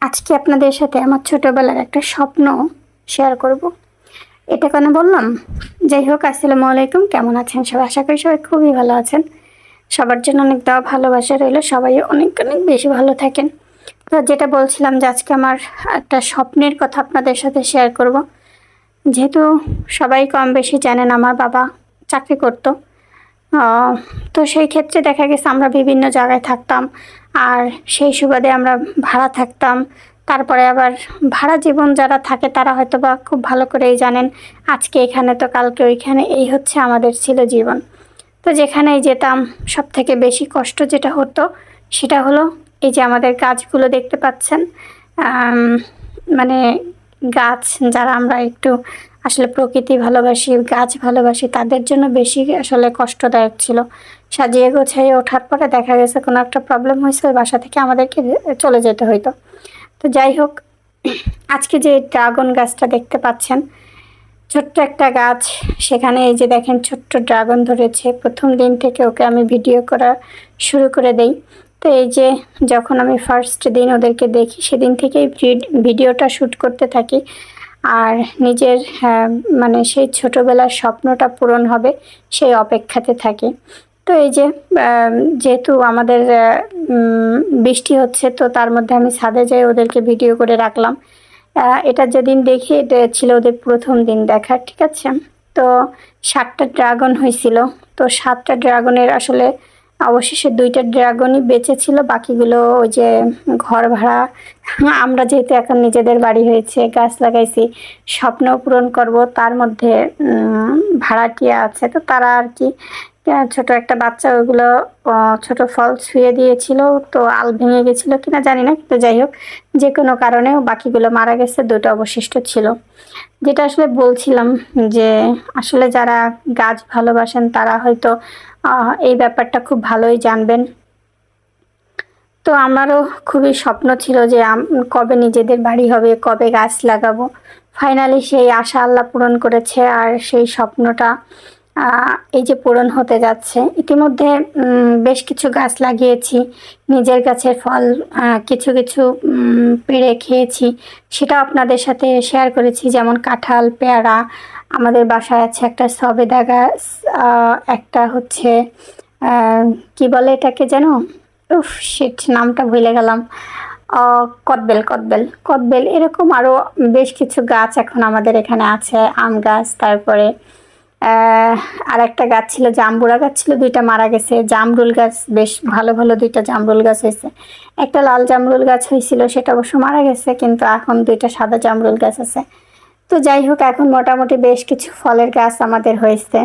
আজকে আপনাদের সাথে আমার ছোটবেলার একটা স্বপ্ন শেয়ার করব। এটা কেন বললাম? যাই হোক, আসসালামু আলাইকুম। কেমন আছেন সবাই? আশা করি সবাই খুবই ভালো আছেন। সবার জন্য অনেক দেওয়া ভালোবাসা রইল। সবাই অনেক অনেক বেশি ভালো থাকেন। তো যেটা বলছিলাম যে আজকে আমার একটা স্বপ্নের কথা আপনাদের সাথে শেয়ার করব। যেহেতু সবাই কম বেশি জানেন, আমার বাবা চাকরি করতো। তো সেই ক্ষেত্রে দেখা গেছে আমরা বিভিন্ন জায়গায় থাকতাম। আর সেই সুবাদে আমরা ভাড়া থাকতাম। তারপরে আবার ভাড়া জীবন যারা থাকে, তারা হয়তো বা খুব ভালো করেই জানেন, আজকে এখানে তো কালকে ওইখানে, এই হচ্ছে আমাদের ছিল জীবন। তো যেখানেই যেতাম সব থেকে বেশি কষ্ট যেটা হতো, সেটা হলো এই যে আমাদের গাছগুলো দেখতে পাচ্ছেন মানে গাছ যারা আমরা একটু আসলে প্রকৃতি ভালোবাসি, গাছ ভালোবাসি, তাদের জন্য বেশি আসলে কষ্টদায়ক ছিল। সাজিয়ে গোছাইয়ে ওঠার পরে দেখা গেছে কোনো একটা প্রবলেম হয়েছে, ওই বাসা থেকে আমাদেরকে চলে যেতে হইতো। তো যাই হোক, আজকে যে ড্রাগন গাছটা দেখতে পাচ্ছেন, ছোট্ট একটা গাছ। সেখানে এই যে দেখেন ছোট্ট ড্রাগন ধরেছে। প্রথম দিন থেকে ওকে আমি ভিডিও করা শুরু করে দেই। তো এই যে যখন আমি ফার্স্ট দিন ওদেরকে দেখি, সেদিন থেকেই ভিডিওটা শ্যুট করতে থাকি। আর নিজের মানে সেই ছোটোবেলার স্বপ্নটা পূরণ হবে সেই অপেক্ষাতে থাকি। তো এই যে যেহেতু আমাদের বৃষ্টি হচ্ছে, তো তার মধ্যে আমি ছাদে যাই, ওদেরকে ভিডিও করে রাখলাম। এটা যেদিন দেখি, এটা ছিল ওদের প্রথম দিন দেখার ঠিক আছে? তো সাতটা ড্রাগন হয়েছিল। তো সাতটা ড্রাগনের আসলে অবশেষে দুইটা ড্রাগনই বেঁচে ছিল বাকিগুলো ওই যে ঘর ভাড়া। আমরা যেহেতু এখন নিজেদের বাড়ি হয়েছে, গাছ লাগাইছি স্বপ্ন পূরণ করব। তার মধ্যে ভাড়াটিয়া আছে, তো তারা আর কি ছোট একটা বাচ্চা, ওইগুলো ছোট ফল ছুঁয়ে দিয়েছিল, তো আল ভেঙে গেছিল কিনা জানি না, কিন্তু যাই হোক যে কোনো কারণেও বাকিগুলো মারা গেছে, দুটো অবশিষ্ট ছিল। যেটা আসলে বলছিলাম যে, আসলে যারা গাছ ভালোবাসেন, তারা হয়তো এই ব্যাপারটা খুব ভালোই জানবেন। তো আমারও খুবই স্বপ্ন ছিল যে কবে নিজেদের বাড়ি হবে, কবে গাছ লাগাবো। ফাইনালি সেই আশা আল্লাহ পূরণ করেছে, আর সেই স্বপ্নটা এই যে পূরণ হতে যাচ্ছে। ইতিমধ্যে বেশ কিছু গাছ লাগিয়েছি। নিজের গাছের ফল কিছু কিছু পেড়ে খেয়েছি। সেটাও আপনাদের সাথে শেয়ার করেছি। যেমন কাঁঠাল, পেয়ারা। আমাদের বাসায় আছে একটা সবেদা গাছ একটা হচ্ছে কি বলে এটাকে যেন? উফ শিট নামটা ভুলে গেলাম। কদবেল কদবেল। কদবেল, এরকম আরও বেশ কিছু গাছ এখন আমাদের এখানে আছে, আম গাছ, তারপরে আর একটা গাছ ছিল জাম্বুরা গাছ ছিল, দুইটা মারা গেছে। জামরুল গাছ বেশ ভালো ভালো দুইটা জামরুল গাছ হয়েছে। একটা লাল জামরুল গাছ হয়েছিল, সেটা অবশ্য মারা গেছে, কিন্তু এখন দুইটা সাদা জামরুল গাছ আছে। তো যাই হোক, এখন মোটামুটি বেশ কিছু ফলের গাছ আমাদের হয়েছে।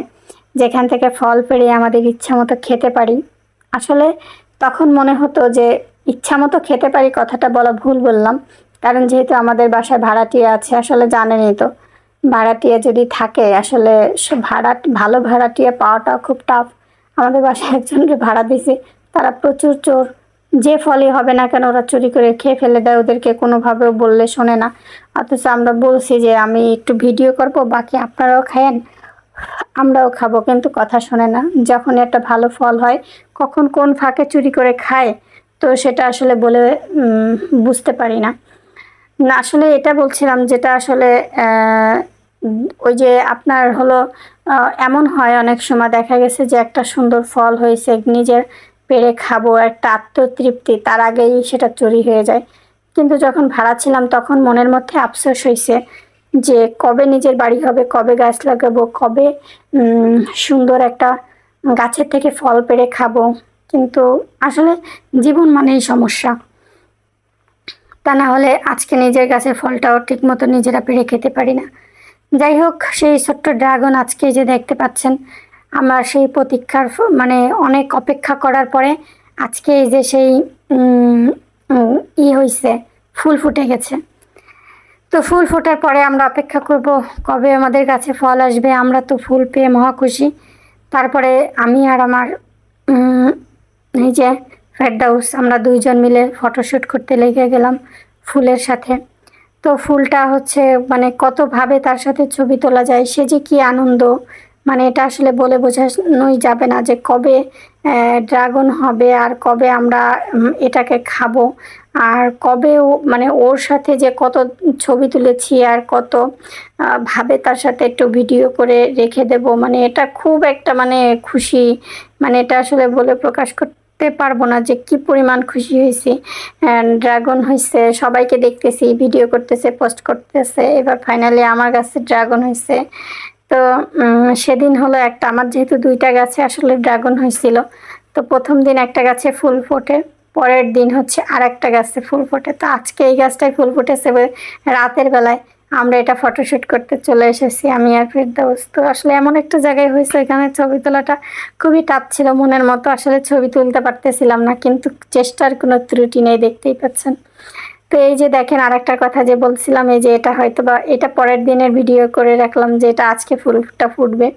যেখান থেকে ফল পেড়ে আমাদের ইচ্ছা মতো খেতে পারি। আসলে তখন মনে হতো যে ইচ্ছা মতো খেতে পারি কথাটা বলা ভুল বললাম, কারণ যেহেতু আমাদের বাসায় ভাড়াটিয়া আছে, আসলে জানেনই তো। ভাড়াটিয়া যদি থাকে, আসলে ভাড়া, ভালো ভাড়াটিয়া পাওয়াটাও খুব টাফ আমাদের বাসায় একজনকে ভাড়া দিয়েছে, তারা প্রচুর চোর। যে ফলই হবে না কেন, ওরা চুরি করে খেয়ে ফেলে দেয়, ওদেরকে কোনোভাবেও বললে শোনে না। অথচ আমরা বলছি যে, আমি একটু ভিডিও করব, বাকি আপনারাও খায়েন, আমরাও খাব। কিন্তু কথা শোনে না। যখন একটা ভালো ফল হয়, কখন কোন ফাঁকে চুরি করে খায়, তো সেটা আসলে বলে বুঝতে পারি না। না, আসলে এটা বলছিলাম যেটা আসলে ওই যে আপনার হলো এমন হয় অনেক সময় দেখা গেছে যে একটা সুন্দর ফল হয়েছে, নিজের পেরে খাব, একটা আত্মতৃপ্তি, তার আগেই সেটা চুরি হয়ে যায়। কিন্তু যখন ভাড়া ছিলাম তখন মনের মধ্যে আফসোস হয়েছে যে কবে নিজের বাড়ি হবে, কবে গাছ লাগাবো, কবে সুন্দর একটা গাছের থেকে ফল পেড়ে খাব। কিন্তু আসলে জীবন মানেই সমস্যা। তা না হলে আজকে নিজের গাছের ফলটাও ঠিক মতো নিজেরা পেড়ে খেতে পারি না। যাই হোক সেই ছোট্ট ড্রাগন আজকে যে দেখতে পাচ্ছেন, আমার সেই প্রতীক্ষার মানে অনেক অপেক্ষা করার পরে আজকে এই যে সেই ই হয়েছে ফুল ফুটে গেছে। তো ফুল ফোটার পরে আমরা অপেক্ষা করব কবে আমাদের কাছে ফল আসবে। আমরা তো ফুল পেয়ে মহা খুশি। তারপরে আমি আর আমার এই যে ফেরদাউস আমরা দুইজন মিলে ফটোশ্যুট করতে লেগে গেলাম ফুলের সাথে। তো ফুলটা হচ্ছে মানে কতভাবে তার সাথে ছবি তোলা যায়, সে যে কি আনন্দ মানে এটা আসলে বলে বোঝানোই যাবে না যে কবে ড্রাগন হবে আর কবে আমরা এটাকে খাব। আর কবে ও- মানে ওর সাথে যে কত ছবি তুলেছি আর কত ভাবে তার সাথে একটু ভিডিও করে রেখে দেব মানে এটা খুব একটা মানে খুশি মানে এটা আসলে বলে প্রকাশ করতে পারব না যে কি পরিমাণ খুশি হয়েছি। ড্রাগন হয়েছে সবাইকে দেখতেছি ভিডিও করতেছে পোস্ট করতেছে। এবার ফাইনালি আমার কাছে ড্রাগন হয়েছে তো সেদিন হলো একটা, আমার যেহেতু দুইটা গাছে আসলে ড্রাগন হয়েছিল তো প্রথম দিন একটা গাছে ফুল ফোটে, পরের দিন হচ্ছে আর একটা গাছে ফুল ফোটে। তো আজকে এই গাছটায় ফুল ফুটেছে রাতের বেলায়। আমরা এটা ফটোশুট করতে চলে এসেছি, আমি আর ফেরদাউস। তো আসলে এমন একটা জায়গায় হয়েছে, এখানে ছবি তোলাটা খুবই টাপ ছিল মনের মতো, আসলে ছবি তুলতে পারতেছিলাম না, কিন্তু চেষ্টার কোনো ত্রুটি নেই, দেখতেই পাচ্ছেন। তো এই যে দেখেন আরেকটা কথা যে বলছিলাম, এই যে এটা হয়তো বা এটা পরের দিনের ভিডিও করে রাখলাম যে এটা আজকে ফুলটা ফুটবে।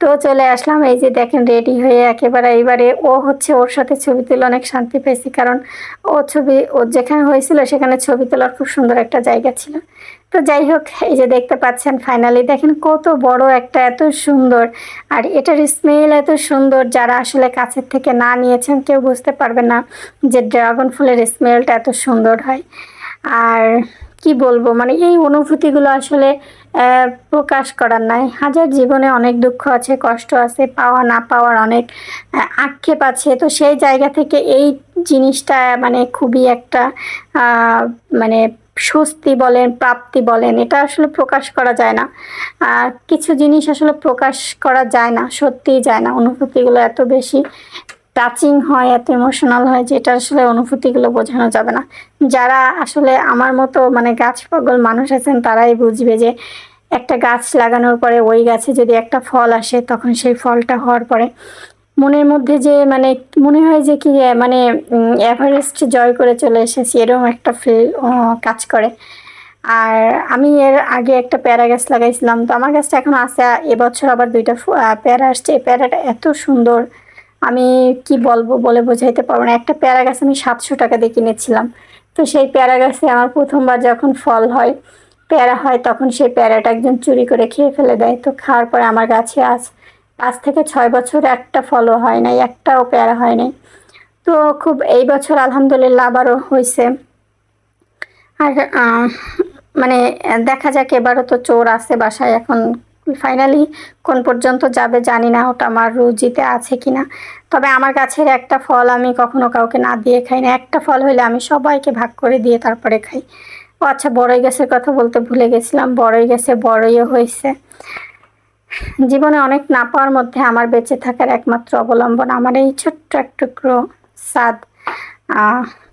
তো চলে আসলাম, এই যে দেখেন রেডি হয়ে একেবারে এইবারে ও হচ্ছে ওর সাথে ছবি তুলে অনেক শান্তি পেয়েছি কারণ ও ছবি, ও যেখানে হয়েছিল সেখানে ছবি তোলার খুব সুন্দর একটা জায়গা ছিল। তো যাই হোক, এই যে দেখতে পাচ্ছেন ফাইনালি দেখেন কত বড় একটা, এত সুন্দর। আর এটার স্মেল এত সুন্দর, যারা আসলে কাছের থেকে না নিয়েছেন, কেউ বুঝতে পারবে না যে ড্রাগন ফুলের স্মেলটা এত সুন্দর হয়। আর কি বলব মানে এই অনুভূতিগুলো আসলে প্রকাশ করার নাই। হাজার জীবনে অনেক দুঃখ আছে, কষ্ট আছে, পাওয়া না পাওয়ার অনেক আক্ষেপ আছে। তো সেই জায়গা থেকে এই জিনিসটা মানে খুবই একটা মানে স্বস্তি বলেন, প্রাপ্তি বলেন, এটা আসলে প্রকাশ করা যায় না। আর কিছু জিনিস আসলে প্রকাশ করা যায় না, সত্যিই যায় না। অনুভূতিগুলো এত বেশি টাচিং হয়, এত ইমোশনাল হয়, যেটা আসলে অনুভূতিগুলো বোঝানো যাবে না। যারা আসলে আমার মতো মানে গাছ পাগল মানুষ আছেন, তারাই বুঝবে যে একটা গাছ লাগানোর পরে ওই গাছে যদি একটা ফল আসে, তখন সেই ফলটা হওয়ার পরে মনের মধ্যে যে মানে মনে হয় যে কি মানে এভারেস্ট জয় করে চলে এসেছি, এরকম একটা ফিল কাজ করে। আর আমি এর আগে একটা প্যারা গাছ লাগাইছিলাম, তো আমার গাছটা এখন আছে, এবছর আবার দুইটা প্যারা আসছে। এই পেয়ারাটা এত সুন্দর, আমি কি বলব বলে বোঝাইতে পারব না। একটা প্যারা গাছ আমি সাতশো টাকা দিয়ে কিনেছিলাম, তো সেই পেয়ারা গাছে আমার প্রথমবার যখন ফল হয়, প্যারা হয়, তখন সেই প্যারাটা একজন চুরি করে খেয়ে ফেলে দেয়, তো খাওয়ার পরে আমার গাছে আজ পাঁচ থেকে ছয় বছর একটা ফলও হয় নাই, একটাও পেয়ারা হয় নাই। তো খুব এই বছর আলহামদুলিল্লাহ আবারও হয়েছে আর মানে দেখা যাক, এবারও তো চোর আছে বাসায়, এখন ফাইনালি কোন পর্যন্ত যাবে জানি না, ওটা আমার রুজিতে আছে কিনা। তবে আমার গাছের একটা ফল আমি কখনো কাউকে না দিয়ে খাই না, একটা ফল হইলে আমি সবাইকে ভাগ করে দিয়ে তারপরে খাই। ও আচ্ছা বড়ই গাছের কথা বলতে ভুলে গেছিলাম, বড়ই গাছে, বড়ইও হয়েছে জীবনে অনেক না পাওয়ার মধ্যে আমার বেঁচে থাকার একমাত্র অবলম্বন আমার এই ছোট্ট এক টুকরো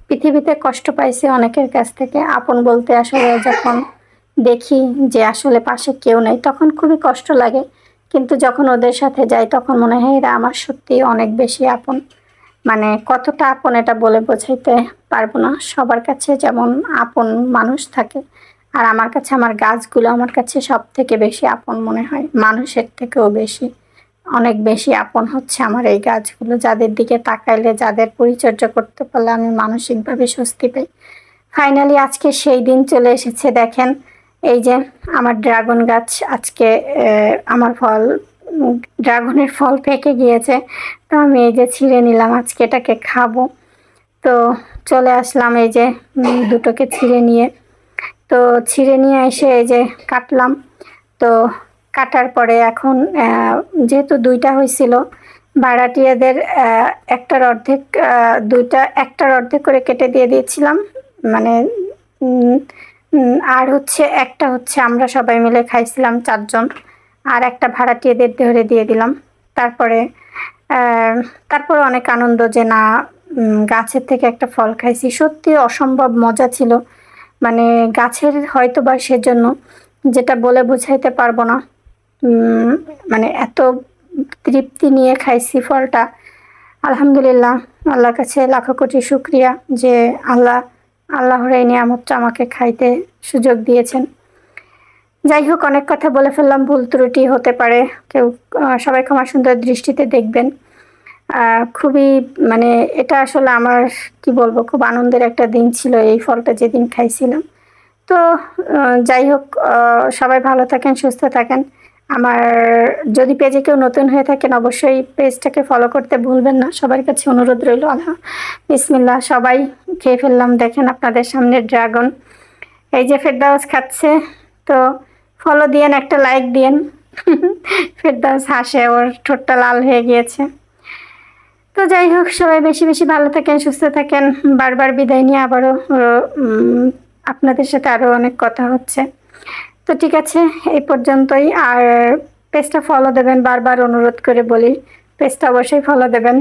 পৃথিবীতে কষ্ট পাইছে অনেকের কাছ থেকে। আপন বলতে আসলে যখন দেখি যে আসলে পাশে কেউ নেই, তখন খুবই কষ্ট লাগে। কিন্তু যখন ওদের সাথে যাই, তখন মনে হয় এরা আমার সত্যি অনেক বেশি আপন। মানে কতটা আপন এটা বলে বোঝাইতে পারব না। সবার কাছে যেমন আপন মানুষ থাকে আর আমার কাছে আমার গাছগুলো আমার কাছে সব থেকে বেশি আপন মনে হয়, মানুষের থেকেও বেশি। অনেক বেশি আপন হচ্ছে আমার এই গাছগুলো, যাদের দিকে তাকাইলে যাদের পরিচর্যা করতে পারলে আমি মানসিকভাবে স্বস্তি পাই। ফাইনালি আজকে সেই দিন চলে এসেছে, দেখেন, এই যে আমার ড্রাগন গাছ আজকে আমার ফল, ড্রাগনের ফল পেকে গিয়েছে, তো আমি এই যে ছিঁড়ে নিলাম, আজকে এটাকে খাব। তো চলে আসলাম এই যে দুটোকে ছিঁড়ে নিয়ে। তো ছিঁড়ে নিয়ে এসে এই যে কাটলাম। তো কাটার পরে এখন যেহেতু দুইটা হয়েছিল ভাড়াটিয়াদের একটার অর্ধেক দুইটা, একটার অর্ধেক করে কেটে দিয়ে দিয়েছিলাম। মানে আর হচ্ছে, একটা হচ্ছে আমরা সবাই মিলে খাইছিলাম চারজন। আর একটা ভাড়াটিয়াদের ধরে দিয়ে দিলাম। তারপরে তারপরে অনেক আনন্দ যে না গাছের থেকে একটা ফল খাইছি। সত্যি অসম্ভব মজা ছিল। মানে গাছের হয়তো বা সেজন্য যেটা বলে বুঝাইতে পারব না। মানে এত তৃপ্তি নিয়ে খাইছি ফলটা। আলহামদুলিল্লাহ, আল্লাহর কাছে লাখো কোটি শুক্রিয়া যে আল্লাহ, আল্লাহর এই নিয়ামতটা আমাকে খাইতে সুযোগ দিয়েছেন। যাই হোক, অনেক কথা বলে ফেললাম, ভুল ত্রুটি হতে পারে। কেউ সবাই ক্ষমা সুন্দর দৃষ্টিতে দেখবেন। খুবই মানে এটা আসলে আমার, কি বলব, খুব আনন্দের একটা দিন ছিল এই ফলটা যেদিন খাইছিলাম। তো যাই হোক সবাই ভালো থাকেন, সুস্থ থাকেন। আমার, যদি পেজে কেউ নতুন হয়ে থাকেন, অবশ্যই পেজটাকে ফলো করতে ভুলবেন না। সবার কাছে অনুরোধ রইল, আল্লাহ বিসমিল্লাহ। সবাই খেয়ে ফেললাম, দেখেন আপনাদের সামনে ড্রাগন। এই যে ফেরদাউস খাচ্ছে, তো ফলো দিয়েন, একটা লাইক দিয়েন। ফেরদাউস হাসে, ওর ঠোঁটটা লাল হয়ে গিয়েছে। তো যাই হোক, সবাই বেশি বেশি ভালো থাকেন, সুস্থ থাকেন। বারবার বিদায় নিয়ে আবারও আপনাদের সাথে আরও অনেক কথা হচ্ছে। তো ঠিক আছে, এই পর্যন্তই। আর পেজটা ফলো দেবেন, বারবার অনুরোধ করে বলি, পেজটা অবশ্যই ফলো দেবেন।